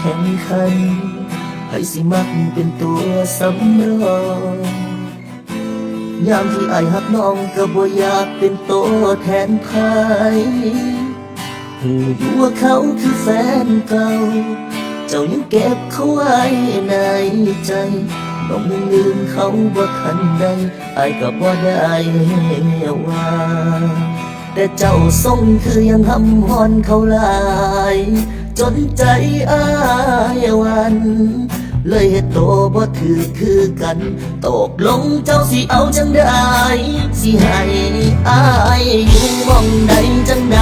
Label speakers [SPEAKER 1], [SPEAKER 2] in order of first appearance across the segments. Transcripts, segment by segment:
[SPEAKER 1] แข่งขันไผสิมักเป็นตัวสำรองยามที่ไอหักน้องก็บ่อยากเป็นตัวแทนใครหูอยู่ว่าเขาคือแฟนเก่า เจ้ายังเก็บเขาไว้ในใจน้องยังลืมเขาบ่ทันใดไอก็บ่ได้ว่าแต่เจ้าทรงคือยังหำหอนเขาลาย จนใจอายวัน เลยเฮ็ดโตบ่ถือคือกัน ตกลงเจ้าสิเอาจังใดสิให้อายอยู่หมองใดจังใด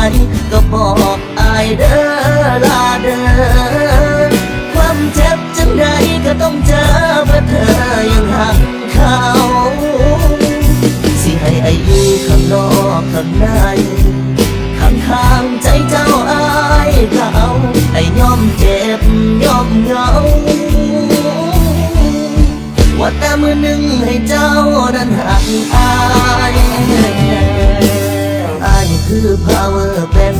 [SPEAKER 1] ก็บอกอายเด้อลาเด้อความเจ็บจังใดก็ต้องเจอเพราะเธอยังหักเขา สิให้อายุข้างนอกข้างใน ยอมเจ็บยอมเหงา ว่าแต่มือหนึ่งให้เจ้านั้นหักอายอายคือ power เป็น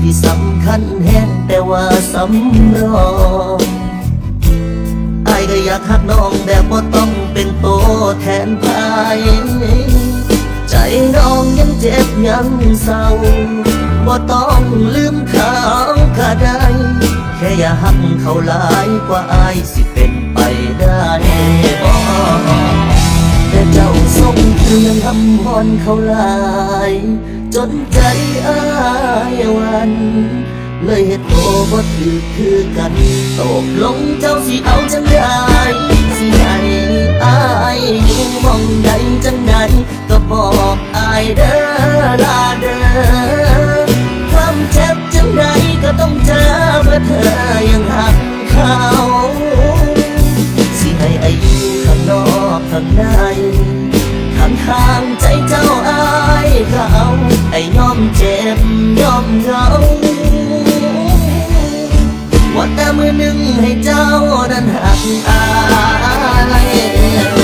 [SPEAKER 1] ที่สำคัญแห่งแต่ว่าสำรองไอ้ก็อยากหักน้องแบบบ่าต้องเป็นโตวแทนภายใจน้องยังเจ็บยังเศร้าบ่ต้องลืมเขา อย่าหักเขาหลายกว่าอายสิเป็นไปได้บ่แต่เจ้าทรงคือยังทำหอนเขาหลาย จนใจอายวัน เลยเหตุโตบ่ถือคือกันตกลงเจ้าสิเอาจังไดสิให้ ห่างใจเจ้าอายเขาให้ยอมเจ็บยอมเหงาว่าแต่มือหนึ่งให้เจ้านั้นหักอาย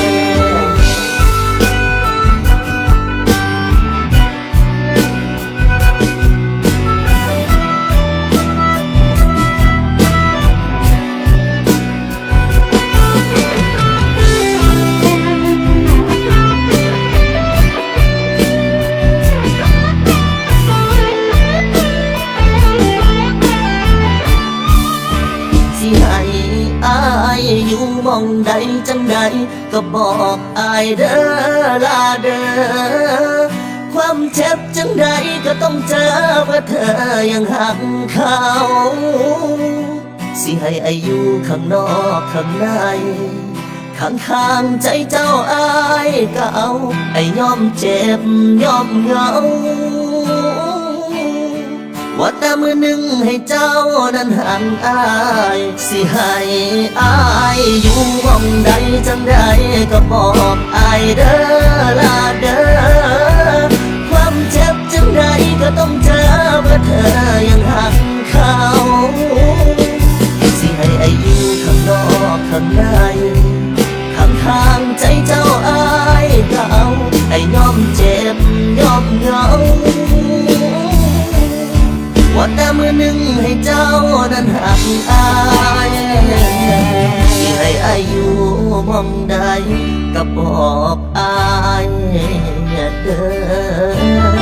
[SPEAKER 1] ใดจังใดก็บอกอายเด้อลาเด้อความเจ็บจังใดก็ต้องเจอเพราะเธอยังหักเขาสิให้อายุข้างนอกข้างในข้างข้างๆใจเจ้าอายก็เอาไอ้ยอมเจ็บยอมเหงา ว่าแต่มือหนึ่งให้เจ้านั้นหันอาย สิให้อายอยู่ห้องใดจังใดก็บอกอายเด้อ ให้เจ้านั้นหักอายที่ให้อายุมองใดก็บอกอายเด้อ